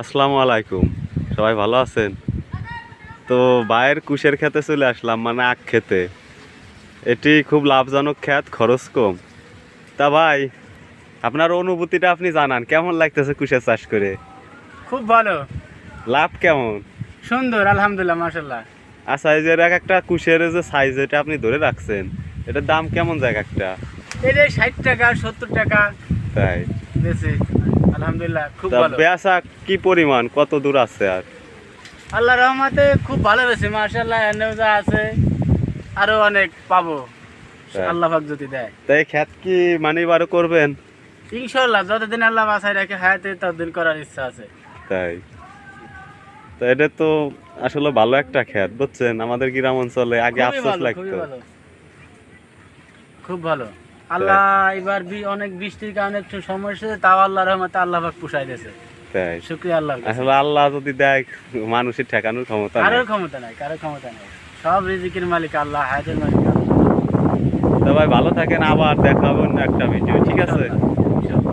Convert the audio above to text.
আসসালামু আলাইকুম। সবাই ভালো আছেন? তো বায়ের কুশের খেতে চলে আসলাম মানে আখ খেতে। এটি খুব লাভজনক খ্যাত খরচ কম। তা ভাই আপনার অনুভূতিটা আপনি জানান কেমন লাগতেছে কুশের চাষ করে? খুব ভালো। লাভ কেমন? সুন্দর আলহামদুলিল্লাহ মাশাল্লাহ আচ্ছা এই যে এক একটা কুশের যে সাইজ এটা আপনি ধরে রাখছেন এটার দাম কেমন যায় একটা এই যে ষাট টাকা সত্তর টাকা। তাই। বেশি। আলহামদুলিল্লাহ খুব ভালো। বেচা কি পরিমাণ? কত দূর আছে আর? আল্লাহ রহমতে খুব ভালো বেশি মাশাল্লাহ এনেও যা আছে আরও অনেক পাবো। আল্লাহ পাক যদি দেয়। তাই খ্যাত কি মানে বারো করবেন? ইনশাল্লাহ যতদিন আল্লাহ বাসায় রাখে হায়াতে ততদিন করার ইচ্ছা আছে। তাই। তো এটা তো আসলে ভালো একটা খ্যাত বুঝছেন? আমাদের গ্রাম অঞ্চলে আগে আফসোস লাগতো। খুব ভালো। আল্লাহ এবার অনেক বৃষ্টির কারণে একটু সমস্যা তাও আল্লাহ রহমতে আল্লাহ পাক পুষাই দিয়েছে। তাই। শুক্রিয়া আল্লাহ আসলে আল্লাহ যদি দেয় মানুষের ঠেকানোর ক্ষমতা ক্ষমতা নাই ক্ষমতা নাই। সব রিজিকের মালিক আল্লাহ হায়াতের মালিক আল্লাহ। তো ভালো থাকেন আবার দেখা হবে একটা ভিডিও ঠিক আছে?